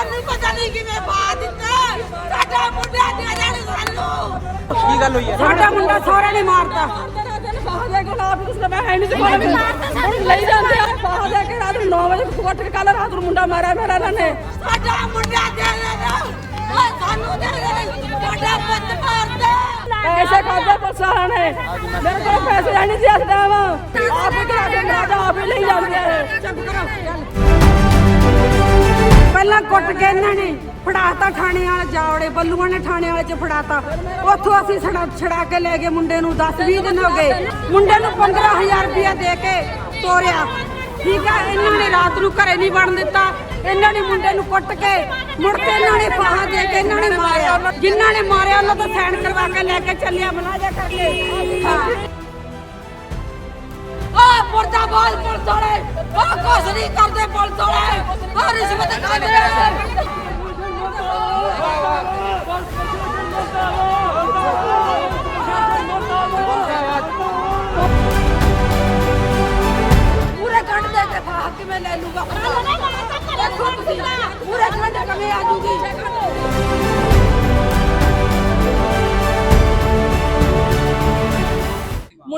ਸਾਨੂੰ ਪਤਾ ਨਹੀਂ ਕਿਵੇਂ ਪਾ ਦਿੱਤਾ। ਸਾਡਾ ਮੁੰਡਾ ਦੇ ਦੇਣ ਸਾਨੂੰ। ਕੀ ਗੱਲ ਹੋਈ ਹੈ? ਸਾਡਾ ਮੁੰਡਾ ਸਹੁਰੇ ਨੇ ਮਾਰਤਾ। ਲਈ ਜਾਂਦੇ ਆ ਬਾਹਰ ਜਾ ਕੇ ਰਾਤ ਨੂੰ 9 ਵਜੇ ਕੁੱਟ ਕੇ ਕੱਲ ਰਾਤ ਨੂੰ ਮੁੰਡਾ ਮਾਰਿਆ ਮੇਰਾ ਇਹਨਾਂ ਨੇ ਸਾਡਾ ਮੁੰਡਾ ਦੇ ਦੇਣਾ ਓਏ ਸਾਨੂੰ ਦੇ ਦੇਣ ਸਾਡਾ ਪੁੱਤ ਮਾਰਦਾ। ਪੈਸੇ ਖਾਦੇ ਪਸਾਂ ਨੇ। ਮੇਰੇ ਕੋਲ ਪੈਸੇ ਹੈ ਨਹੀਂ ਸੀ ਇਸ ਟਾਈਮ ਆਪ ਹੀ ਕਰਾ ਕੇ ਰਾਜਾ ਆਪ ਹੀ ਲਈ ਜਾਂਦੇ ਆ ਚੁੱਪ ਕਰੋ। ਪਹਿਲਾਂ ਕੁੱਟ ਕੇ ਇਹਨਾਂ ਨੇ ਫੜਾਤਾ ਥਾਣੇ ਵਾਲੇ ਜਾਵੜੇ, ਬੱਲੂਆਂ ਨੇ ਥਾਣੇ ਵਾਲੇ ਚ ਫੜਾਤਾ। ਉੱਥੋਂ ਅਸੀਂ ਛੜਾ ਛੜਾ ਕੇ ਲੈ ਗਏ ਮੁੰਡੇ ਨੂੰ 10 20 ਦਿਨ ਹੋ ਗਏ। ਮੁੰਡੇ ਨੂੰ 15000 ਰੁਪਇਆ ਦੇ ਕੇ ਤੋਰਿਆ। ਠੀਕ ਆ, ਇਹਨਾਂ ਨੇ ਰਾਤ ਨੂੰ ਘਰੇ ਨਹੀਂ ਵੜਨ ਦਿੱਤਾ। ਇਹਨਾਂ ਨੇ ਮੁੰਡੇ ਨੂੰ ਕੁੱਟ ਕੇ ਮੁੜ ਕੇ ਇਹਨਾਂ ਨੇ ਫਾਹਾ ਦੇ ਕੇ ਇਹਨਾਂ ਨੇ ਮਾਰਿਆ। ਜਿਨ੍ਹਾਂ ਨੇ ਮਾਰਿਆ, ਉਹਨਾਂ ਤੋਂ ਸਾਈਨ ਕਰਵਾ ਕੇ ਲੈ ਕੇ ਚੱਲਿਆ ਮਨਾਜਾ ਕਰਕੇ। ਹਾਂ। ਆ ਮੁਰਦਾਬਾਦ ਪੁਲਿਸ ਵਾਲੇ ਆ ਕੁਛ ਨਹੀਂ ਕਰਦੇ ਪੁਲਿਸ ਵਾਲੇ। ਆ ਰਿਸ਼ਵਤ ਖਾਂਦੇ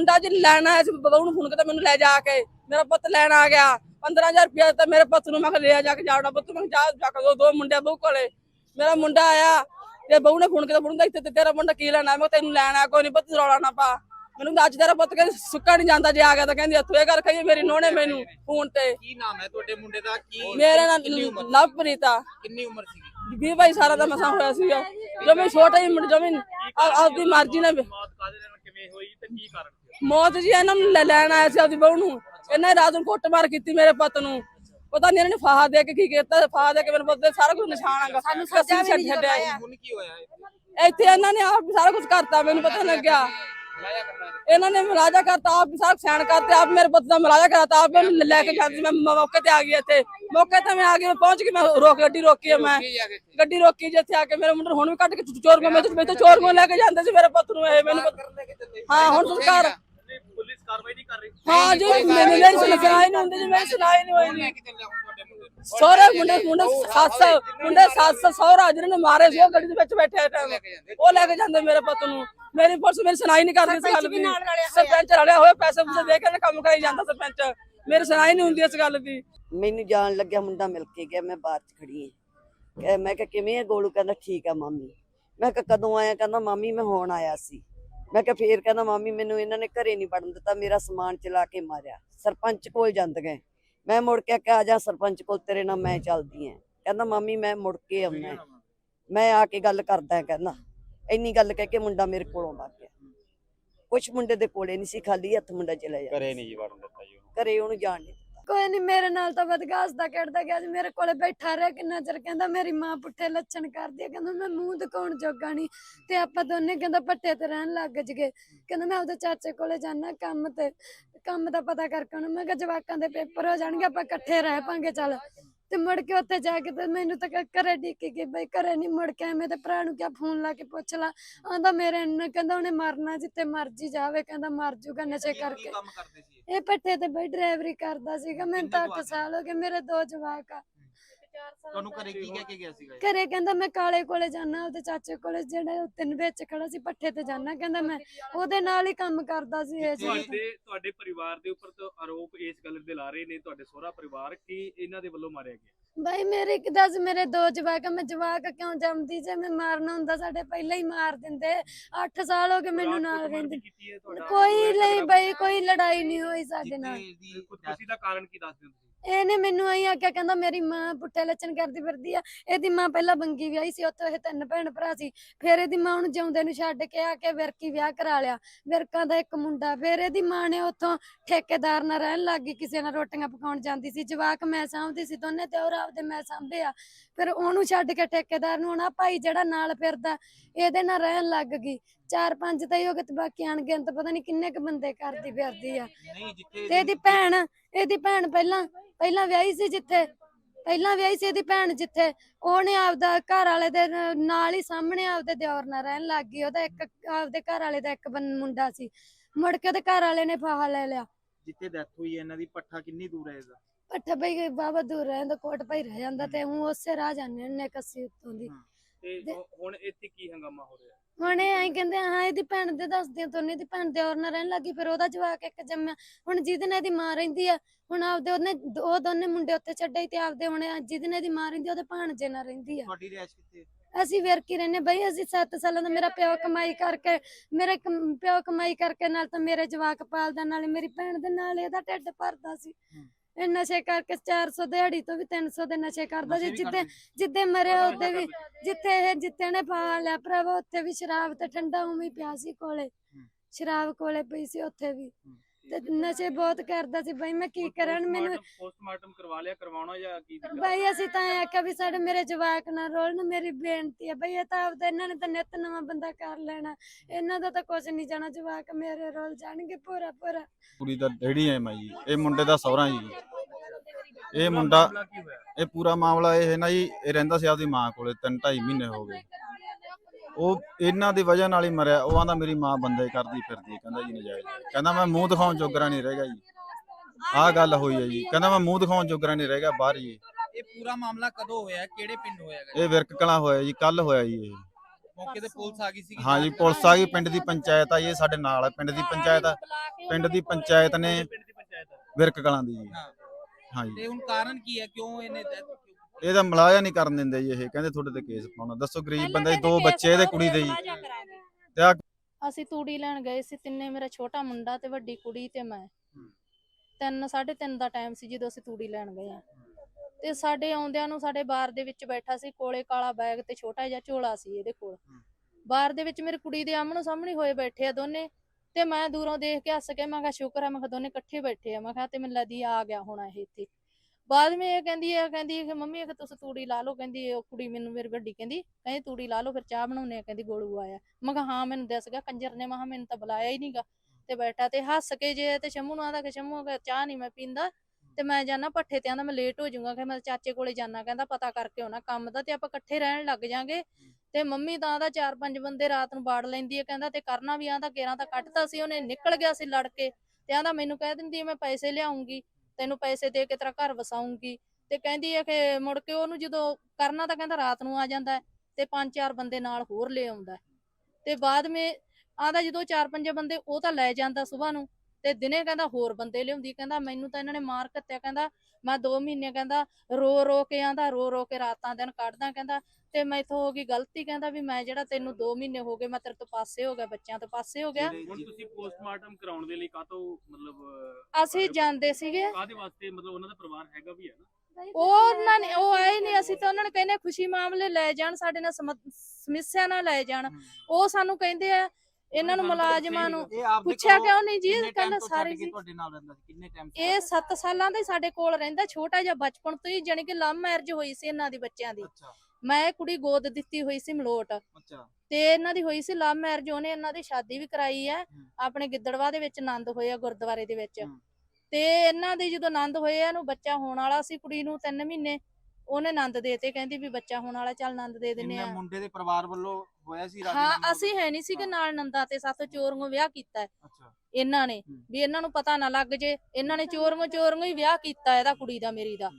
ਮੁੰਡਾ ਜੀ ਲੈਣ ਆਇਆ ਸੀ ਬਹੂ ਨੂੰ ਫੋਨ ਕੀਤਾ ਮੈਨੂੰ ਲੈ ਜਾ ਕੇ ਮੇਰਾ ਪੁੱਤ ਲੈਣ ਆ ਗਿਆ। 15000 ਰੁਪਇਆ ਤਾਂ ਮੇਰੇ ਪੁੱਤ ਨੂੰ ਮੈਂ ਕਿਹਾ ਜਾ ਕੇ ਜਾਵੜਾ ਪੁੱਤ ਮੈਂ ਜਾ ਜਾ ਕੇ ਦੋ- ਦੋ ਮੁੰਡੇ ਬਹੂ ਕੋਲੇ। ਮੇਰਾ ਮੁੰਡਾ ਆਇਆ ਤੇ ਬਹੂ ਨੇ ਫੋਨ ਕੀਤਾ ਬਹੂ ਨੇ ਇੱਥੇ ਤੇਰਾ ਮੁੰਡਾ ਕੀ ਲੈਣਾ ਮੈਂ ਤੈਨੂੰ ਲੈਣ ਕੋਈ ਨਹੀਂ ਪੁੱਤ ਰੌਲਾ ਨਾ ਪਾ। ਮੈਨੂੰ ਅੱਜ ਤੇਰਾ ਪੁੱਤ ਕਹਿੰਦੀ ਸੁੱਕਾ ਨਹੀਂ ਜਾਂਦਾ ਜੇ ਆ ਗਿਆ ਤਾਂ ਕਹਿੰਦੀ ਹੱਥੋਂ ਇਹ ਗੱਲ ਕਹੀ ਮੇਰੀ ਨੋਹਣੇ ਮੈਨੂੰ ਫੋਨ ਤੇ। ਕੀ ਨਾਮ ਹੈ ਤੁਹਾਡੇ ਮੁੰਡੇ ਦਾ? ਕੀ ਮੇਰੇ ਉਮਰ ਲਵਪ੍ਰੀਤਾ। ਕਿੰਨੀ ਉਮਰ ਸੀਗੀ? ਵੀਹ ਬਾਈ ਸਾਰਾ ਦਾ ਮਸਾ ਹੋਇਆ ਸੀ ਜਮੇ ਛੋਟਾ ਹੀ ਮੁੰਡਾ ਜਮੇ ਆਪਦੀ ਮਰਜ਼ੀ ਨਾਲ ਮੌਤ ਕਾਦੇ ਨਾਲ ਕਿਵੇਂ ਹੋਈ ਤੇ ਕੀ ਕਾਰਨ? ਸੀ ਮੌਤ ਜੀ ਇਹਨਾਂ ਨੂੰ ਲੈ- ਲੈਣ ਆਇਆ ਸੀ ਆਪਦੀ ਬਹੂ ਨੂੰ। ਇਹਨਾਂ ਨੇ ਰਾਤ ਨੂੰ ਕੁੱਟਮਾਰ ਕੀਤੀ ਮੇਰੇ ਪੁੱਤ ਨੂੰ। ਪਤਾ ਨਹੀਂ ਇਹਨਾਂ ਨੇ ਫਾਹਾ ਦੇ ਕੇ ਕੀ ਕੀਤਾ ਫਾਹਾ ਦੇ ਕੇ ਮੇਰੇ ਪੁੱਤ ਦੇ ਸਾਰਾ ਕੁਝ ਨਿਸ਼ਾਨ ਆਗਾ ਸਾਨੂੰ ਸੱਜਾ ਨਹੀਂ ਛੱਡਿਆ। ਹੁਣ ਕੀ ਹੋਇਆ ਹੈ ਇੱਥੇ ਇਹਨਾਂ ਨੇ ਆਪ ਹੀ ਸਾਰਾ ਕੁਝ ਕਰਤਾ ਮੈਨੂੰ ਪਤਾ ਲੱਗਿਆ। ਕਰਨਾ ਹੈ ਇਹਨਾਂ ਨੇ ਮਲਾਜਾ ਕਰਤਾ ਆਪ ਹੀ ਸਾਰਾ ਸਿਆਣ ਕਰਤੇ ਆਪ ਮੇਰੇ ਪੁੱਤ ਦਾ ਮਲਾਜਾ ਕਰਾਤਾ ਆਪ ਮੈਨੂੰ ਲੈ ਕੇ ਜਾਂਦੀ ਮੈਂ ਮੌਕੇ ਤੇ ਆ ਗਈ ਇੱਥੇ। ਮੌਕੇ ਤੇ ਮੈਂ ਆ ਗਈ ਮੈਂ ਪਹੁੰਚ ਗਈ ਮੈਂ ਰੋਕ ਗੱਡੀ ਰੋਕੀ ਆ ਮੈਂ। ਕੀ ਆ ਕੇ ਇੱਥੇ? ਗੱਡੀ ਰੋਕੀ ਜਿੱਥੇ ਆ ਕੇ ਮੇਰੇ ਮੁੰਡੇ ਨੂੰ ਹੁਣ ਵੀ ਕੱਢ ਕੇ ਚੋਰ ਕੋ ਮੈਂ ਤੇ ਚੋਰ ਕੋ ਲੈ ਕੇ ਜਾਂਦੇ ਸੀ ਮੇਰੇ ਪੁੱਤ ਨੂੰ ਇਹ ਮੈਨੂੰ ਪਤਾ- ਹਾਂ ਹੁਣ ਸਰਕਾਰ ਪੁਲਿਸ ਕਾਰਵਾਈ ਨਹੀਂ ਕਰ ਰਹੀ। ਹਾਂ ਜੀ ਮੈਨੂੰ ਨਹੀਂ ਸੁਣਾਈ ਨਹੀਂ ਹੁੰਦੀ ਜੀ ਮੈਨੂੰ ਸੁਣਾਈ ਨਹੀਂ ਹੋਈ। ਲੈ ਜੀ ਕੇ ਚੱਲਿਆ ਹੁਣ ਤੁਹਾਡੇ ਮੁੰਡੇ ਨੂੰ। ਸਹੁਰੇ ਮੁੰਡੇ ਮੁੰਡੇ ਸੱਸ ਮੁੰਡੇ ਸੱਸ ਸਹੁਰਾ ਜਿਹਨਾਂ ਨੇ ਮਾਰੇ ਸੀ ਉਹ ਗੱਡੀ ਦੇ ਵਿੱਚ ਬੈਠੇ ਆ ਟਾਈਮ ਉਹ ਲੈ ਕੇ ਜਾਂਦੇ ਮੇਰੇ ਪੁੱਤ ਨੂੰ। ਮੇਰੀ ਪੁਲਿਸ ਮੇਰੀ ਸੁਣਾਈ ਨਹੀਂ ਕਰਦੀ ਇਸ ਗੱਲ ਦੀ। ਸਰਪੰਚ ਰਲਿਆ ਹੋਇਆ ਪੈਸੇ ਪੂਸੇ ਦੇ ਕੇ ਕੰਮ ਕਰਾਈ ਜਾਂਦਾ ਸਰਪੰਚ। ਮੇਰੀ ਸੁਣਾਈ ਨਹੀਂ ਹੁੰਦੀ ਇਸ ਗੱਲ ਦੀ। ਮੈਨੂੰ ਜਾਣ ਲੱਗਿਆ ਮੁੰਡਾ ਮਿਲ ਕੇ ਗਿਆ ਮੈਂ ਬਾਹਰ ਚ ਖੜੀ ਹਾਂ। ਮੈਂ ਕਿਹਾ ਕਿਵੇਂ ਹੈ ਗੋਲੂ? ਕਹਿੰਦਾ ਠੀਕ ਆ ਮਾਮੀ। ਮੈਂ ਕਿਹਾ ਕਦੋਂ ਆਇਆ? ਕਹਿੰਦਾ ਮਾਮੀ ਮੈਂ ਹੁਣ ਆਇਆ ਸੀ। ਮੈਂ ਕਿਹਾ ਫੇਰ ਕਹਿੰਦਾ ਮਾਮੀ ਮੈਨੂੰ ਇਹਨਾਂ ਨੇ ਘਰੇ ਨਹੀਂ ਵੜਨ ਦਿੱਤਾ ਮੇਰਾ ਸਮਾਨ ਚਲਾ ਕੇ ਮਾਰਿਆ। ਸਰਪੰਚ ਕੋਲ ਜਾਂਦ ਗਏ। ਮੈਂ ਮੁੜ ਕੇ ਕਿਹਾ ਆ ਜਾ ਸਰਪੰਚ ਕੋਲ ਤੇਰੇ ਨਾਲ ਮੈਂ ਚੱਲਦੀ ਆਂ। ਕਹਿੰਦਾ ਮਾਮੀ ਮੈਂ ਮੁੜ ਕੇ ਆਉਣਾ ਮੈਂ ਆ ਕੇ ਗੱਲ ਕਰਦਾ ਕਹਿੰਦਾ। ਇੰਨੀ ਗੱਲ ਕਹਿ ਕੇ ਮੁੰਡਾ ਮੇਰੇ ਕੋਲੋਂ ਭੱਜ ਗਿਆ। ਕੁਛ ਮੁੰਡੇ ਦੇ ਕੋਲੇ ਨਹੀਂ ਸੀ ਖਾਲੀ ਹੱਥ ਮੁੰਡਾ ਚਲਾ ਜਾ ਘਰੇ ਨਹੀਂ ਜੀ ਵੜਨ ਦਿੱਤਾ ਜੀ ਉਹਨੂੰ। ਘਰੇ ਉਹਨੂੰ ਜਾਣ ਨਹੀਂ ਕੋਈ ਨਹੀਂ ਮੇਰੇ ਨਾਲ ਤਾਂ ਬਦਗਾਸ ਦਾ ਖੇਡਦਾ ਗਿਆ ਸੀ ਮੇਰੇ ਕੋਲੇ ਬੈਠਾ ਰਿਹਾ ਕਿੰਨਾ ਚਿਰ ਕਹਿੰਦਾ ਮੇਰੀ ਮਾਂ ਪੁੱਠੇ ਲੱਛਣ ਕਰਦੀ ਹੈ ਕਹਿੰਦਾ ਮੈਂ ਮੂੰਹ ਦਿਖਾਉਣ ਜੋਗਾ ਨਹੀਂ ਤੇ ਆਪਾਂ ਦੋਨੇ ਕਹਿੰਦਾ ਪੱਟੇ ਤੇ ਰਹਿਣ ਲੱਗ ਜਗੇ ਕਹਿੰਦਾ ਮੈਂ ਉਹਦੇ ਚਾਚੇ ਕੋਲੇ ਜਾਣਾ ਕੰਮ ਤੇ ਕੰਮ ਦਾ ਪਤਾ ਕਰਕੇ ਉਹਨੂੰ ਮੈਂ ਕਿਹਾ ਜਵਾਕਾਂ ਦੇ ਪੇਪਰ ਹੋ ਜਾਣਗੇ ਆਪਾਂ ਇਕੱਠੇ ਰਹਿ ਪਾਂਗੇ ਚੱਲ ਤੇ ਮੁੜ ਕੇ ਉੱਥੇ ਜਾ ਕੇ ਤੇ ਮੈਨੂੰ ਤਾਂ ਘਰੇ ਡਿੱਕ ਗਈ ਬਈ ਘਰੇ ਨਹੀਂ ਮੁੜ ਕੇ ਐਵੇਂ ਤੇ ਭਰਾ ਨੂੰ ਕਿਹਾ ਫੋਨ ਲਾ ਕੇ ਪੁੱਛ ਲਾ ਆਂਦਾ ਮੇਰੇ ਨੇ ਕਹਿੰਦਾ ਉਹਨੇ ਮਰਨਾ ਜਿੱਥੇ ਮਰਜ਼ੀ ਜਾਵੇ ਕਹਿੰਦਾ ਮਰ ਜੂਗਾ ਨਸ਼ੇ ਕਰਕੇ। ਇਹ? ਪੱਠੇ ਤੇ ਬਈ ਡਰਾਈਵਰੀ ਕਰਦਾ ਸੀਗਾ ਮੈਨੂੰ ਤਾਂ ਕਿੰਨੇ 8 ਸਾਲ ਹੋ ਗਏ ਮੇਰੇ ਦੋ ਜਵਾਕ ਆ। ਤੁਹਾਨੂੰ ਘਰੇ ਕੀ ਕਹਿ ਕੇ ਗਿਆ ਸੀਗਾ? ਘਰੇ ਕਹਿੰਦਾ ਮੈਂ ਕਾਲੇ ਕੋਲੇ ਜਾਣਾ ਉਹਦੇ ਚਾਚੇ ਕੋਲੇ ਜਿਹੜਾ ਉਹ ਤਿੰਨ ਵਿੱਚ ਖੜਾ ਸੀ ਪੱਠੇ ਤੇ ਜਾਣਾ ਕਹਿੰਦਾ ਮੈਂ ਉਹਦੇ ਨਾਲ ਹੀ ਕੰਮ ਕਰਦਾ ਸੀ ਇਹ ਤੁਹਾਡੇ ਤੁਹਾਡੇ ਪਰਿਵਾਰ ਦੇ ਉੱਪਰ ਤਾਂ ਆਰੋਪ ਇਸ ਗੱਲ ਦੇ ਲਾ ਰਹੇ ਨੇ ਤੁਹਾਡੇ ਸਹੁਰਾ ਪਰਿਵਾਰ ਕਿ ਇਹਨਾਂ ਦੇ ਵੱਲੋਂ ਮਾਰਿਆ ਗਿਆ? ਬਾਈ ਮੇਰੇ ਇੱਕ ਦਸ ਮੇਰੇ ਦੋ ਜਵਾਕ ਆ ਮੈਂ ਜਵਾਕ ਕਿਉਂ ਜੰਮਦੀ? ਜੇ ਮੈਂ ਮਾਰਨਾ ਹੁੰਦਾ ਸਾਡੇ ਪਹਿਲਾਂ ਹੀ ਮਾਰ ਦਿੰਦੇ। 8 ਸਾਲ ਹੋ ਗਏ ਮੈਨੂੰ ਨਾਲ ਰਹਿੰਦੇ। ਕੋਈ ਨਹੀਂ ਬਾਈ ਕੋਈ ਲੜਾਈ ਨਹੀਂ ਹੋਈ ਸਾਡੇ ਨਾਲ। ਇਹਦੀ ਖੁਦਕੁਸ਼ੀ ਦਾ ਕਾਰਨ ਕੀ ਦੱਸਦੇ ਹੋ ਤੁਸੀਂ ਇਹਨੇ ਮੈਨੂੰ ਆਈ ਆਖਿਆ ਕਹਿੰਦਾ ਮੇਰੀ ਮਾਂ ਪੁੱਠੇ ਲੱਛਣ ਕਰਦੀ ਫਿਰਦੀ ਆ। ਇਹਦੀ ਮਾਂ ਪਹਿਲਾਂ ਬੰਗੀ ਵਿਆਹੀ ਸੀ ਉੱਥੇ ਇਹ ਤਿੰਨ ਭੈਣ ਭਰਾ ਸੀ। ਫਿਰ ਇਹਦੀ ਮਾਂ ਨੂੰ ਜਿਉਂਦੇ ਨੂੰ ਛੱਡ ਕੇ ਆ ਕੇ ਵਿਰਕੀ ਵਿਆਹ ਕਰਾ ਲਿਆ। ਵਿਰਕਾਂ ਦਾ ਇੱਕ ਮੁੰਡਾ ਫਿਰ ਇਹਦੀ ਮਾਂ ਨੇ ਉੱਥੋਂ ਠੇਕੇਦਾਰ ਨਾਲ ਰਹਿਣ ਲੱਗ ਗਈ ਕਿਸੇ ਨਾਲ ਰੋਟੀਆਂ ਪਕਾਉਣ ਜਾਂਦੀ ਸੀ। ਜਵਾਕ ਮੈਂ ਸਾਂਭਦੀ ਸੀ ਦੋਨੇ ਤੇ ਉਹ ਆਪਦੇ ਮੈਂ ਸਾਂਭੇ ਆ। ਫਿਰ ਉਹਨੂੰ ਛੱਡ ਕੇ ਠੇਕੇਦਾਰ ਨੂੰ ਆਹ ਭਾਈ ਜਿਹੜਾ ਨਾਲ ਫਿਰਦਾ ਇਹਦੇ ਨਾਲ ਰਹਿਣ ਲੱਗ ਗਈ। ਚਾਰ ਪੰਜ ਤਾਂ ਹੀ ਹੋ ਗਏ ਤੇ ਬਾਕੀ ਅਣਗਿਣਤ ਪਤਾ ਨਹੀਂ ਕਿੰਨੇ ਕ ਬੰਦੇ ਕਰਦੀ ਫਿਰਦੀ ਆ। ਤੇ ਇਹਦੀ ਭੈਣ ਇਹਦੀ ਭੈਣ ਪਹਿਲਾਂ ਪਹਿਲਾਂ ਵਿਆਹੀ ਸੀ ਜਿੱਥੇ ਪਹਿਲਾਂ ਵਿਆਹੀ ਸੀ ਇਹਦੀ ਭੈਣ ਜਿੱਥੇ। ਉਹਨੇ ਆਪਦਾ ਘਰ ਵਾਲੇ ਦੇ ਨਾਲ ਹੀ ਸਾਹਮਣੇ ਆਪਦੇ ਦਿਓਰ ਨਾਲ ਰਹਿਣ ਲੱਗ ਗਈ। ਉਹਦਾ ਇੱਕ ਆਪਦੇ ਘਰ ਵਾਲੇ ਦਾ ਇੱਕ ਮੁੰਡਾ ਸੀ। ਮੁੜ ਕੇ ਉਹਦੇ ਘਰ ਵਾਲੇ ਨੇ ਫਾਹਾ ਲੈ ਲਿਆ। ਜਿੱਥੇ ਡੈਥ ਹੋਈ ਹੈ ਇਹਨਾਂ ਦੀ ਪੱਠਾ ਕਿੰਨੀ ਦੂਰ ਹੈ ਇਹਦਾ? ਪੱਠਾ ਬਈ ਬਾਬਾ ਦੂਰ ਰਹਿੰਦਾ ਕੋਟ ਭਾਈ ਰਹਿ ਜਾਂਦਾ ਤੇ ਹੁਣ ਉਸੇ ਰਾਹ ਜਾਂਦੇ ਨੇ ਕੱਸੀ ਉੱਤੋਂ ਦੀ। ਤੇ ਹੁਣ ਇੱਥੇ ਕੀ ਹੰਗਾਮਾ ਹੋ ਰਿਹਾ? ਹੁਣ ਇਹ ਐਂ ਕਹਿੰਦੇ ਆ, ਹਾਂ ਇਹਦੀ ਭੈਣ ਦੇ ਦੱਸਦੇ ਤੋਂ ਇਹਦੀ ਭੈਣ ਦੇ ਔਰ ਨਾਲ ਰਹਿਣ ਲੱਗੀ ਫਿਰ ਉਹਦਾ ਜਵਾਕ ਇੱਕ ਜੰਮਿਆ। ਹੁਣ ਜਿਹਦੇ ਨਾਲ ਇਹਦੀ ਮਾਂ ਰਹਿੰਦੀ ਆ ਹੁਣ ਆਪਦੇ ਉਹਨੇ ਉਹ ਦੋਨੇ ਮੁੰਡੇ ਉੱਤੇ ਛੱਡੇ ਤੇ ਆਪਦੇ ਹੁਣ ਜਿਹਦੇ ਨਾਲ ਇਹਦੀ ਮਾਂ ਰਹਿੰਦੀ ਉਹਦੇ ਭਾਣਜੇ ਨਾਲ ਰਹਿੰਦੀ ਆ। ਤੁਹਾਡੀ ਰਿਹਾਇਸ਼ ਕਿੱਥੇ ਅਸੀਂ ਵੇਰਕੀ ਰਹਿੰਦੇ ਬਈ ਅਸੀਂ 7 ਸਾਲਾਂ ਦਾ ਮੇਰਾ ਪਿਓ ਕਮਾਈ ਕਰਕੇ ਮੇਰੇ ਕਮ- ਪਿਓ ਕਮਾਈ ਕਰਕੇ ਨਾਲ ਤਾਂ ਮੇਰੇ ਜਵਾਕ ਪਾਲਦਾ ਨਾਲ ਮੇਰੀ ਭੈਣ ਦੇ ਨਾਲ ਇਹਦਾ ਢਿੱਡ ਭਰਦਾ ਸੀ। ਇਹ ਨਸ਼ੇ ਕਰਕੇ 400 ਦਿਹਾੜੀ ਤੋਂ ਵੀ 300 ਦੇ ਨਸ਼ੇ ਕਰਦਾ ਵੀ ਜਿੱਦੇ? ਜਿੱਦੇ ਮਰਿਆ ਉਹਦੇ ਵੀ ਜਿੱਥੇ ਇਹ ਜਿੱਤੇ ਨੇ ਪਾ ਲਿਆ ਭਰਾਵਾ ਉੱਥੇ ਵੀ ਸ਼ਰਾਬ ਤੇ ਠੰਡਾ ਉਵੇਂ ਹੀ ਪਿਆ ਸੀ ਕੋਲੇ। ਸ਼ਰਾਬ ਕੋਲੇ ਪਈ ਸੀ ਉੱਥੇ ਵੀ। ਤੇ ਨਸ਼ੇ ਬਹੁਤ ਕਰਦਾ ਸੀ ਬਈ ਮੈਂ ਕੀ ਕਰਾਂ? ਮੈਨੂੰ ਪੋਸਟਮਾਰਟਮ ਕਰਵਾ ਲਿਆ ਕਰਵਾਉਣਾ ਜਾਂ ਕੀ? ਬਈ ਅਸੀਂ ਤਾਂ ਇਹ ਆਖਿਆ ਵੀ ਸਾਡੇ ਮੇਰੇ ਜਵਾਕ ਨਾ ਰੋਲਣ ਮੇਰੀ ਬੇਨਤੀ ਹੈ ਬਈ ਇਹ ਤਾਂ ਆਪਦਾ ਇਹਨਾਂ ਨੇ ਤਾਂ ਨਿੱਤ ਨਵਾਂ ਬੰਦਾ ਕਰ ਲੈਣਾ। ਇਹਨਾਂ ਦਾ ਤਾਂ ਕੁਝ ਨਹੀਂ ਜਾਣਾ ਜਵਾਕ ਮੇਰੇ ਰੋਲ ਜਾਣਗੇ ਪੂਰਾ ਪੂਰਾ। ਕੁੜੀ ਦਾ ਡੈਡੀ ਐ ਮੈਂ ਜੀ ਇਹ ਮੁੰਡੇ ਦਾ ਸਹੁਰਾ ਜੀ। ਇਹ ਮੁੰਡਾ ਇਹ ਪੂਰਾ ਮਾਮਲਾ ਇਹ ਹੈ ਨਾ ਜੀ ਇਹ ਰਹਿੰਦਾ ਸੀ ਆਪਦੀ ਮਾਂ ਕੋਲੇ 3 2.5 ਮਹੀਨੇ ਹੋ ਗਏ। ਉਹ ਇਹਨਾਂ ਦੀ ਵਜ੍ਹਾ ਨਾਲ ਹੀ ਮਰਿਆ। ਉਹ ਆਂਦਾ ਮੇਰੀ ਮਾਂ ਬੰਦੇ ਕਰਦੀ ਫਿਰਦੀ ਹੈ, ਕਹਿੰਦਾ ਜੀ ਨਜਾਇਜ਼। ਕਹਿੰਦਾ ਮੈਂ ਮੂੰਹ ਦਿਖਾਉਣ ਜੋਗਰਾ ਨਹੀਂ ਰਹਿ ਗਿਆ ਜੀ। ਆਹ ਗੱਲ ਹੋਈ ਹੈ ਜੀ। ਕਹਿੰਦਾ ਮੈਂ ਮੂੰਹ ਦਿਖਾਉਣ ਜੋਗਰਾ ਨਹੀਂ ਰਹਿ ਗਿਆ ਬਾਹਰ ਜੀ ਇਹ ਪੂਰਾ ਮਾਮਲਾ ਕਦੋਂ ਹੋਇਆ? ਕਿਹੜੇ ਪਿੰਡ ਹੋਇਆ ਹੈਗਾ? ਇਹ ਵਿਰਕ ਕਲਾਂ ਹੋਇਆ ਜੀ ਕੱਲ ਹੋਇਆ ਜੀ ਇਹ। ਮੌਕੇ ਤੇ ਪੁਲਿਸ ਆ ਗਈ ਸੀ ਹਾਂ ਜੀ ਪੁਲਿਸ ਆ ਗਈ ਪਿੰਡ ਦੀ ਪੰਚਾਇਤ ਆ ਜੀ ਇਹ ਸਾਡੇ ਨਾਲ ਹੈ ਪਿੰਡ ਦੀ ਪੰਚਾਇਤ ਆ। ਪਿੰਡ ਦੀ ਪੰਚਾਇਤ ਨੇ ਪਿੰਡ ਦੀ ਪੰਚਾਇਤ ਵਿਰਕ ਕਲਾਂ ਦੀ ਜੀ। ਹਾਂ। ਹਾਂ ਜੀ। ਤੇ ਹੁਣ ਕਾਰਨ ਕੀ ਹੈ? ਕਿਉਂ ਇਹਨੇ death ਕੀਤੀ? ਇਹਦਾ ਮਲਾਇਆ ਨਹੀਂ ਕਰਨ ਦਿੰਦੇ ਜੀ ਇਹ ਕਹਿੰਦੇ ਤੁਹਾਡੇ ਤੇ ਕੇਸ ਪਾਉਣਾ। ਦੱਸੋ ਗਰੀਬ ਬੰਦੇ ਦੋ ਬੱਚੇ ਇਹਦੇ ਕੁੜੀ ਦੇ ਜੀ। ਤੇ ਆ ਅਸੀਂ ਤੂੜੀ ਲੈਣ ਗਏ ਸੀ ਤਿੰਨੇ ਮੇਰਾ ਛੋਟਾ ਮੁੰਡਾ ਤੇ ਵੱਡੀ ਕੁੜੀ ਤੇ ਮੈਂ। ਤਿੰਨ ਸਾਢੇ ਤਿੰਨ ਦਾ ਟਾਈਮ ਸੀ ਜਦੋਂ ਅਸੀਂ ਤੂੜੀ ਲੈਣ ਗਏ ਆ। ਤੇ ਸਾਡੇ ਆਉਂਦਿਆਂ ਨੂੰ ਸਾਡੇ ਬਾਰ ਦੇ ਵਿੱਚ ਬੈਠਾ ਸੀ ਕੋਲੇ ਕਾਲਾ ਬੈਗ ਤੇ ਛੋਟਾ ਜਿਹਾ ਝੋਲਾ ਸੀ ਇਹਦੇ ਕੋਲ। ਬਾਰ ਦੇ ਵਿੱਚ ਮੇਰੀ ਕੁੜੀ ਦੇ ਆਮਣੋ ਸਾਹਮਣੇ ਹੋਏ ਬੈਠੇ ਆ ਦੋਨੇ। ਤੇ ਮੈਂ ਦੂਰੋਂ ਦੇਖ ਕੇ ਹੱਸ ਕੇ ਮੈਂ ਕਿਹਾ ਸ਼ੁਕਰ ਆ ਮੈਂ ਕਿਹਾ ਦੋਨੇ ਇਕੱਠੇ ਬੈਠੇ ਆ। ਮੈਂ ਕਿਹਾ ਤੇ ਮੈਨੂੰ ਲੱਦੀ ਆ ਗਿਆ ਹੋਣਾ ਇਹ ਇੱਥੇ। ਬਾਅਦ ਵਿੱਚ ਇਹ ਕਹਿੰਦੀ ਹੈ ਕਹਿੰਦੀ ਹੈ ਕਿ ਮੰਮੀ ਇਹ ਤੁਸੀਂ ਤੂੜੀ ਲਾ ਲਓ, ਕਹਿੰਦੀ ਉਹ ਕੁੜੀ ਮੈਨੂੰ ਮੇਰੀ ਵੱਡੀ ਕਹਿੰਦੀ ਕਹਿੰਦੀ ਤੂੜੀ ਲਾ ਲਓ, ਫਿਰ ਚਾਹ ਬਣਾਉਨੇ ਆ ਕਹਿੰਦੀ ਗੋਲੂ ਆਇਆ। ਮੈਂ ਕਿਹਾ ਹਾਂ, ਮੈਨੂੰ ਦੱਸ ਗਿਆ, ਕੰਜਰ ਨੇ, ਮੈਂ ਕਿਹਾ ਮੈਨੂੰ ਤਾਂ ਬੁਲਾਇਆ ਹੀ ਨਹੀਂਗਾ ਤੇ ਬੈਠਾ ਤੇ ਹੱਸ ਕੇ ਜੇ ਤੇ ਸ਼ੰਮੂ ਨੂੰ ਆਦਾ ਕਿ ਸ਼ੰਮੂ ਅਗਰ ਚਾਹ ਨਹੀਂ ਮੈਂ ਪੀਂਦਾ, ਤੇ ਮੈਂ ਜਾਣਾ ਪੱਠੇ ਤੇ ਆਂਦਾ ਮੈਂ ਲੇਟ ਹੋ ਜਾਊਂਗਾ ਕਿ ਮੈਂ ਚਾਚੇ ਕੋਲੇ ਜਾਣਾ ਕਹਿੰਦਾ ਪਤਾ ਕਰਕੇ ਆਉਣਾ ਕੰਮ ਦਾ ਤੇ ਆਪਾਂ ਇਕੱਠੇ ਰਹਿਣ ਲੱਗ ਜਾਾਂਗੇ। ਤੇ ਮੰਮੀ ਤਾਂ ਆਂਦਾ ਚਾਰ ਪੰਜ ਬੰਦੇ ਰਾਤ ਨੂੰ ਬਾੜ ਲੈਂਦੀ ਹੈ, ਕਹਿੰਦਾ ਤੇ ਕਰਨਾ ਵੀ ਆਂਦਾ ਕੇਰਾਂ ਤਾਂ ਕੱਟਤਾ ਸੀ ਉਹਨੇ, ਨਿਕਲ ਗਿਆ ਸੀ ਲੜ ਕੇ। ਤੇ ਆਂਦਾ ਮੈਨੂੰ ਕਹਿ ਦਿੰਦੀ ਮੈਂ ਪੈਸੇ ਲਿਆਉਂਗੀ। ਤੈਨੂੰ ਪੈਸੇ ਦੇ ਕੇ ਤੇਰਾ ਘਰ ਵਸਾਉਂਗੀ। ਤੇ ਕਹਿੰਦੀ ਹੈ ਕਿ ਮੁੜ ਕੇ ਉਹਨੂੰ ਜਦੋਂ ਕਰਨਾ ਤਾਂ ਕਹਿੰਦਾ ਰਾਤ ਨੂੰ ਆ ਜਾਂਦਾ ਤੇ ਪੰਜ ਚਾਰ ਬੰਦੇ ਨਾਲ ਹੋਰ ਲੈ ਆਉਂਦਾ ਤੇ ਬਾਅਦ ਮੇ ਆਂਦਾ ਜਦੋਂ ਚਾਰ ਪੰਜ ਬੰਦੇ ਉਹ ਤਾਂ ਲੈ ਜਾਂਦਾ ਸਵੇਰ ਨੂੰ। ਤੇ ਦਿਨੇ ਕਹਿੰਦਾ ਹੋਰ ਬੰਦੇ ਲਿਆਉਂਦੀ ਕਹਿੰਦਾ ਮੈਨੂੰ ਤਾਂ ਇਹਨਾਂ ਨੇ ਮਾਰ ਕੱਤਿਆ ਕਹਿੰਦਾ ਮੈਂ 2 ਮਹੀਨੇ ਕਹਿੰਦਾ ਰੋ ਰੋ ਕੇ ਆਂਦਾ ਰੋ ਰੋ ਕੇ ਰਾਤਾਂ ਦਿਨ ਕੱਢਦਾ ਕਹਿੰਦਾ ਤੇ ਮੈਥੋਂ ਹੋ ਗਈ ਗਲਤੀ ਕਹਿੰਦਾ ਵੀ ਮੈਂ ਜਿਹੜਾ ਤੈਨੂੰ 2 ਮਹੀਨੇ ਹੋ ਗਏ ਮੈਂ ਤੇਰੇ ਤੋਂ ਪਾਸੇ ਹੋ ਗਿਆ ਬੱਚਿਆਂ ਤੋਂ ਪਾਸੇ ਹੋ ਗਿਆ। ਹੁਣ ਤੁਸੀਂ ਪੋਸਟਮਾਰਟਮ ਕਰਾਉਣ ਦੇ ਲਈ ਕਾਤੋਂ ਮਤਲਬ ਅਸੀਂ ਜਾਂਦੇ ਸੀਗੇ। ਕਾਦੇ ਵਾਸਤੇ ਮਤਲਬ ਉਹਨਾਂ ਦਾ ਪਰਿਵਾਰ ਹੈਗਾ ਵੀ ਹੈ ਨਾ? ਉਹ ਉਹਨਾਂ ਨੇ ਉਹ ਆਏ ਨਹੀਂ ਅਸੀਂ ਤਾਂ ਉਹਨਾਂ ਨੇ ਕਹਿੰਦੇ ਖੁਸ਼ੀ ਮਾਮਲੇ ਲੈ ਜਾਣ ਸਾਡੇ ਨਾਲ ਸਮ- ਸਮੱਸਿਆ ਨਾ ਲੈ ਜਾਣ। ਉਹ ਸਾਨੂੰ ਕਹਿੰਦੇ ਆ ਇਹਨਾਂ ਨੂੰ ਮੁਲਾਜ਼ਮਾਂ ਨੂੰ ਪੁੱਛਿਆ ਕਿਉਂ ਨਹੀਂ ਜੀ ਕਹਿੰਦਾ ਸਾਰੇ ਜੀ। ਤੁਹਾਡੇ ਨਾਲ ਰਹਿੰਦਾ ਸੀ ਕਿੰਨੇ ਟਾਈਮ ਇਹ 7 ਸਾਲਾਂ ਦਾ ਹੀ ਸਾਡੇ ਕੋਲ ਰਹਿੰਦਾ ਛੋਟਾ ਜਿਹਾ ਬਚਪਨ ਤੋਂ ਹੀ ਜਾਣੀ ਕਿ ਲਵ ਮੈਰਿਜ ਹੋਈ ਸੀ ਇਹਨਾਂ ਦੀ ਬੱਚਿਆਂ ਦੀ। ਮੈਂ ਕੁੜੀ ਗੋਦ ਦਿੱਤੀ ਹੋਈ ਸੀ ਮਲੋਟ। ਅੱਛਾ। ਤੇ ਇਹਨਾਂ ਦੀ ਹੋਈ ਸੀ ਲਵ ਮੈਰਿਜ ਉਹਨੇ ਇਹਨਾਂ ਦੀ ਸ਼ਾਦੀ ਵੀ ਕਰਾਈ ਹੈ ਆਪਣੇ ਗਿੱਦੜਵਾ ਦੇ ਵਿੱਚ ਆਨੰਦ ਹੋਇਆ ਗੁਰਦੁਆਰੇ ਦੇ ਵਿੱਚ। ਤੇ ਇਹਨਾਂ ਦੀ ਜਦੋਂ ਆਨੰਦ ਹੋਇਆ ਇਹਨੂੰ ਬੱਚਾ ਹੋਣ ਵਾਲਾ ਸੀ ਕੁੜੀ ਨੂੰ 3 ਮਹੀਨੇ। ਉਹਨੇ ਆਨੰਦ ਦੇਤੇ ਕਹਿੰਦੀ ਵੀ ਬੱਚਾ ਹੋਣ ਵਾਲਾ ਚੱਲ ਆਨੰਦ ਦੇ ਦਿੰਨੇ ਆ ਮੁੰਡੇ ਦੇ ਪਰਿਵਾਰ ਵੱਲੋਂ ਹੋਇਆ ਸੀ ਹਾਂ ਰਾਜੀਨਾਮਾ ਅਸੀਂ ਹੈ ਨਹੀਂ ਸੀਗੇ ਨਾਲ ਨੰਦਾ ਤੇ ਸਾਥੋਂ ਚੋਰੀਆਂ ਵਿਆਹ ਕੀਤਾ ਹੈ। ਅੱਛਾ। ਇਹਨਾਂ ਨੇ ਹੂੰ। ਵੀ ਇਹਨਾਂ ਨੂੰ ਪਤਾ ਨਾ ਲੱਗ ਜੇ ਇਹਨਾਂ ਨੇ ਚੋਰੀਆਂ ਚੋਰੀਆਂ ਹੀ ਵਿਆਹ ਕੀਤਾ ਇਹਦਾ ਕੁੜੀ ਦਾ ਮੇਰੀ ਦਾ।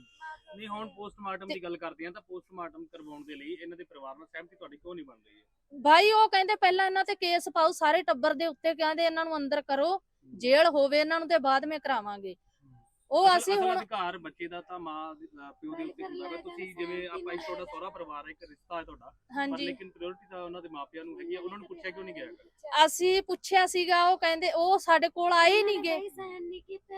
ਨਹੀਂ ਹੁਣ ਪੋਸਟਮਾਰਟਮ ਦੀ ਗੱਲ ਕਰਦੇ ਆ ਤਾਂ ਪੋਸਟਮਾਰਟਮ ਕਰਵਾਉਣ ਦੇ ਲਈ ਇਹਨਾਂ ਦੇ ਪਰਿਵਾਰ ਨਾਲ ਸਹਿਮਤੀ ਤੁਹਾਡੀ ਕਿਉਂ ਨਹੀਂ ਬਣ ਰਹੀ ਹੈ? ਭਾਈ ਉਹ ਕਹਿੰਦੇ ਪਹਿਲਾਂ ਇਹਨਾਂ ਤੇ ਕੇਸ ਪਾਓ ਸਾਰੇ ਟੱਬਰ ਦੇ ਉੱਤੇ ਕਹਿੰਦੇ ਇਹਨਾਂ ਨੂੰ ਅੰਦਰ ਕਰੋ ਜੇਲ੍ਹ ਹੋਵੇ ਇਹਨਾਂ ਨੂੰ ਤੇ ਬਾਅਦ ਵਿੱਚ ਕਰਾਵਾਂਗੇ। ਉਹ ਅਸੀਂ ਹੁਣ ਅਧਿਕਾਰ ਬੱਚੇ ਦਾ ਤਾਂ ਮਾਂ ਦੀ- ਪਿਓ ਦੇ ਉੱਤੇ ਹੁੰਦਾ ਹੈ ਤੁਸੀਂ ਜਿਵੇਂ ਆਪਾਂ ਇੱਕ ਤੁਹਾਡਾ ਸਹੁਰਾ ਪਰਿਵਾਰ ਹੈ ਇੱਕ ਰਿਸ਼ਤਾ ਹੈ ਤੁਹਾਡਾ ਪਰ ਹਾਂਜੀ। ਲੇਕਿਨ ਪ੍ਰਾਇੋਰਟੀ ਤਾਂ ਉਹਨਾਂ ਦੇ ਮਾਪਿਆਂ ਨੂੰ ਹੈਗੀ ਹੈ ਉਹਨਾਂ ਨੂੰ ਪੁੱਛਿਆ ਕਿਉਂ ਨਹੀਂ ਗਿਆ? ਅਸੀਂ ਪੁੱਛਿਆ ਸੀਗਾ ਉਹ ਕਹਿੰਦੇ ਉਹ ਸਾਡੇ ਕੋਲ ਆਏ ਨਹੀਂ ਗਏ।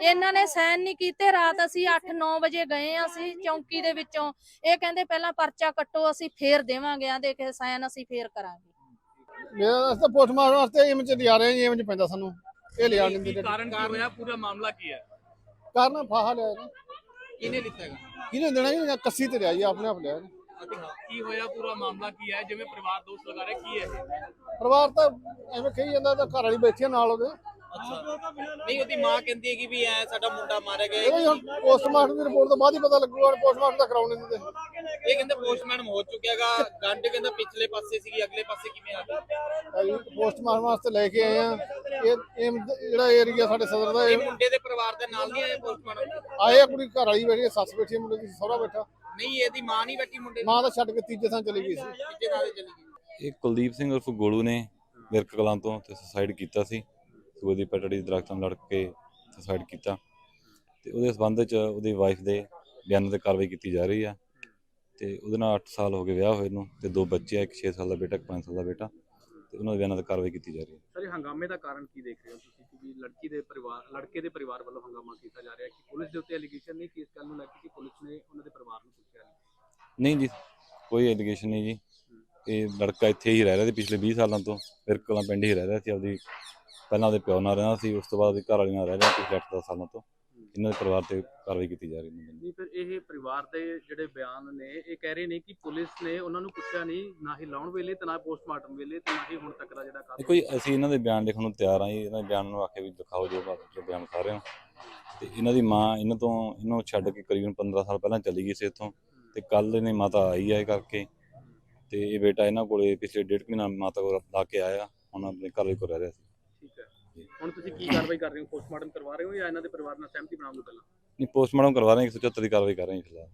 ਇਹਨਾਂ ਨੇ ਸਾਈਨ ਨਹੀਂ ਕੀਤੇ। ਰਾਤ ਅਸੀਂ 8-9 ਵਜੇ ਗਏ ਆ ਅਸੀਂ ਚੌਂਕੀ ਦੇ ਵਿੱਚੋਂ। ਇਹ ਕਹਿੰਦੇ ਪਹਿਲਾਂ ਪਰਚਾ ਕੱਟੋ ਅਸੀਂ ਫੇਰ ਦੇਵਾਂਗੇ। ਆ ਦੇਖ ਸਾਈਨ ਅਸੀਂ ਫੇਰ ਕਰਾਂਗੇ। ਮੇਰਾ ਰਸਤਾ ਪੋਸਟਮਾਰਟਮ ਵਾਸਤੇ ਚ ਲਿਆ ਰਹੇ ਜੀ ਚ ਪੈਂਦਾ ਸਾਨੂੰ। ਇਹ ਲਿਆ ਨਹੀਂ ਦਿੰਦੇ। ਕਾਰਨ ਕੀ ਹੋਇਆ? ਪੂਰਾ ਮਾਮਲਾ ਕੀ ਹੈ? ਕਾਰਨ ਫਾਹਾ ਲਿਆ ਨਾ ਕਿਹਨੇ ਲਿੱਤਾ ਹੈਗਾ? ਕਿਹਨੇ ਦੇਣਾ ਜੀ ਕੱਸੀ ਤੇ ਲਿਆ ਜੀ ਆਪਣੇ ਆਪ ਲਿਆ ਜੀ। ਕੀ ਹੋਇਆ ਪੂਰਾ ਮਾਮਲਾ ਕੀ ਹੈ? ਜਿਵੇਂ ਪਰਿਵਾਰ ਦੋਸ਼ ਲਗਾ ਰਿਹਾ ਕੀ ਹੈ ਇਹ? ਪਰਿਵਾਰ ਤਾਂ ਐਵੇਂ ਕਹੀ ਜਾਂਦਾ ਤਾਂ ਘਰ ਵਾਲੀ ਬੈਠੀ ਆ ਨਾਲ ਉਹਦੇ। ਅੱਛਾ। ਨਹੀਂ ਉਹਦੀ ਮਾਂ ਕਹਿੰਦੀ ਹੈ ਕਿ ਵੀ ਐ ਸਾਡਾ ਮੁੰਡਾ ਮਾਰਿਆ ਗਿਆ। ਇਹ ਹੁਣ ਪੋਸਟਮਾਰਟਮ ਦੀ ਰਿਪੋਰਟ ਤੋਂ ਬਾਅਦ ਹੀ ਪਤਾ ਲੱਗੂਗਾ ਪੋਸਟਮਾਰਟਮ ਤਾਂ ਕਰਾਉਣੇ ਦਿੰਦੇ ਇਹ ਕਹਿੰਦੇ ਪੋਸਟਮਾਰਟਮ ਹੋ ਚੁੱਕਿਆਗਾ ਗੰਢ ਕਹਿੰਦਾ ਪਿਛਲੇ ਪਾਸੇ ਸੀਗੀ ਅਗਲੇ ਪਾਸੇ ਕਿਵੇਂ ਆ ਗਈ ਅਸੀਂ ਪੋਸਟਮਾਰਟਮ ਵਾਸਤੇ ਲੈ ਕੇ ਆਏ ਆ। ਇਹ ਇਹ ਜਿਹੜਾ ਏਰੀਆ ਸਾਡੇ ਸਦਰ ਦਾ ਇਹ ਮੁੰਡੇ ਦੇ ਪਰਿਵਾਰ ਦੇ ਨਾਲ ਨਹੀਂ ਆਏ ਪੋਸਟਮਾਰਟਮ ਆਏ ਆ ਕੁੜੀ ਘਰ ਵਾਲੀ ਬੈਠੀ ਹੈ, ਸੱਸ ਬੈਠੀ ਹੈ, ਮੁੰਡੇ ਦੀ ਸਹੁਰਾ ਬੈਠਾ। ਨਹੀਂ ਇਹਦੀ ਮਾਂ ਨਹੀਂ ਬੈਠੀ ਮੁੰਡੇ ਦੀ? ਮਾਂ ਤਾਂ ਛੱਡ ਕੇ ਤੀਜੇ ਥਾਂ ਚਲੀ ਗਈ ਸੀ। ਤੀਜੇ ਨਾਲ ਹੀ ਚਲੀ ਗਈ। ਇਹ ਕੁਲਦੀਪ ਸਿੰਘ ਉਰਫ ਗੋਲੂ ਨੇ ਵਿਰਕ ਕਲਾਂ ਤੋਂ ਤੇ ਸੁਸਾਈਡ ਕੀਤਾ ਸੀ। ਸੂਏ ਦੀ ਪਟੜੀ ਦੇ ਦਰਖਤਾਂ ਨਾਲ ਲੜ ਕੇ ਸੁਸਾਈਡ ਕੀਤਾ। ਤੇ ਉਹਦੇ ਸਬੰਧ ਚ ਉਹਦੀ ਵਾਈਫ ਦੇ ਬਿਆਨ ਤੇ ਕਾਰਵਾਈ ਕੀਤੀ ਜਾ ਰਹੀ ਆ। ਤੇ ਉਹਦੇ ਨਾਲ 8 ਸਾਲ ਹੋ ਗਏ ਵਿਆਹ ਹੋਏ ਨੂੰ ਤੇ ਦੋ ਬੱਚੇ ਆ ਇੱਕ 6 ਸਾਲ ਦਾ ਬੇਟਾ ਇੱਕ 5 ਸਾਲ ਦਾ ਬੇਟਾ। ਤੇ ਉਹਨਾਂ ਦੇ ਬਿਆਨਾਂ ਤੇ ਕਾਰਵਾਈ ਕੀਤੀ ਜਾ ਰਹੀ ਹੈ। ਸਰ ਇਹ ਹੰਗਾਮੇ ਦਾ ਕਾਰਨ ਕੀ ਦੇਖ ਰਹੇ ਹੋ ਤੁਸੀਂ? ਕਿ ਲੜਕੀ ਦੇ ਪਰਿਵਾਰ ਲੜਕੇ ਦੇ ਪਰਿਵਾਰ ਵੱਲੋਂ ਹੰਗਾਮਾ ਕੀਤਾ ਜਾ ਰਿਹਾ ਹੈ ਕਿ ਪੁਲਿਸ ਦੇ ਉੱਤੇ ਐਲੀਗੇਸ਼ਨ ਨਹੀਂ ਕਿ ਇਸ ਗੱਲ ਨੂੰ ਲੈ ਕੇ ਕਿ ਪੁਲਿਸ ਨੇ ਉਹਨਾਂ ਦੇ ਪਰਿਵਾਰ ਨੂੰ ਪੁੱਛਿਆ ਨਹੀਂ? ਜੀ ਕੋਈ ਐਲੀਗੇਸ਼ਨ ਨਹੀਂ ਜੀ। ਇਹ ਲੜਕਾ ਇੱਥੇ ਹੀ ਰਹਿ ਰਿਹਾ ਸੀ ਪਿਛਲੇ 20 ਸਾਲਾਂ ਤੋਂ। ਵਿਰਕ ਕਲਾਂ ਪਿੰਡ ਹੀ ਰਹਿ ਰਿਹਾ ਸੀ ਆਪਦੀ ਪਹਿਲਾਂ ਉਹਦੇ ਪਿਓ ਨਾਲ ਰਹਿੰਦਾ ਸੀ ਉਸ ਤੋਂ ਬਾਅਦ ਉਹਦੀ ਘਰ ਵਾਲੀ ਨਾਲ ਰਹਿ ਰਿਹਾ ਪਿਛਲੇ 8-10 ਸਾਲਾਂ ਤੋਂ। ਇਹਨਾਂ ਦੇ ਪਰਿਵਾਰ ਤੇ ਕਾਰਵਾਈ ਕੀਤੀ ਜਾ ਰਹੀ ਹੈ ਨਹੀਂ ਫਿਰ ਇਹ ਪਰਿਵਾਰ ਦੇ ਜਿਹੜੇ ਬਿਆਨ ਨੇ ਇਹ ਕਹਿ ਰਹੇ ਨੇ ਕਿ ਪੁਲਿਸ ਨੇ ਉਹਨਾਂ ਨੂੰ ਪੁੱਛਿਆ ਨਹੀਂ ਨਾ ਹੀ ਲਾਉਣ ਵੇਲੇ ਤੇ ਨਾ ਪੋਸਟਮਾਰਟਮ ਵੇਲੇ ਤੇ ਨਾ ਹੀ ਹੁਣ ਤੱਕ ਦਾ ਜਿਹੜਾ ਕਾਰਨ ਦੇਖੋ ਜੀ ਅਸੀਂ ਇਹਨਾਂ ਦੇ ਬਿਆਨ ਲਿਖਣ ਨੂੰ ਤਿਆਰ ਹਾਂ ਜੀ। ਇਹਨਾਂ ਦੇ ਬਿਆਨ ਨੂੰ ਆਖੇ ਵੀ ਦਿਖਾਓ ਜੋ ਜੋ ਬਿਆਨ ਕਰ ਰਹੇ ਹੋ। ਤੇ ਇਹਨਾਂ ਦੀ ਮਾਂ ਇਹਨਾਂ ਤੋਂ ਇਹਨੂੰ ਛੱਡ ਕੇ ਕਰੀਬਨ 15 ਸਾਲ ਪਹਿਲਾਂ ਚਲੀ ਗਈ ਸੀ ਇੱਥੋਂ। ਤੇ ਕੱਲ ਇਹਨੇ ਮਾਤਾ ਆਈ ਹੈ ਇਹ ਕਰਕੇ। ਤੇ ਇਹ ਬੇਟਾ ਇਹਨਾਂ ਕੋਲੇ ਪਿਛਲੇ ਡੇਢ ਮਹੀਨਾ ਮਾਤਾ ਕੋਲ ਲਾ ਕੇ ਆਇਆ। ਹੁਣ ਆਪਣੇ ਘਰ ਵਿੱਚ ਕੋ ਰਹਿ ਰਿਹਾ ਸੀ। ਹੁਣ ਤੁਸੀਂ ਕੀ ਕਾਰਵਾਈ ਕਰ ਰਹੇ ਹੋ? ਪੋਸਟਮਾਰਟਮ ਕਰਵਾ ਰਹੇ ਹੋ ਜਾਂ ਇਹਨਾਂ ਦੇ ਪਰਿਵਾਰ ਨਾਲ ਸਹਿਮਤੀ ਬਣਾਉਣ ਤੋਂ ਪਹਿਲਾਂ? ਨਹੀਂ ਪੋਸਟਮਾਰਟਮ ਕਰਵਾ ਰਹੇ ਹਾਂ 174 ਦੀ ਕਾਰਵਾਈ ਕਰ ਰਹੇ ਹਾਂ ਜੀ ਫਿਲਹਾਲ।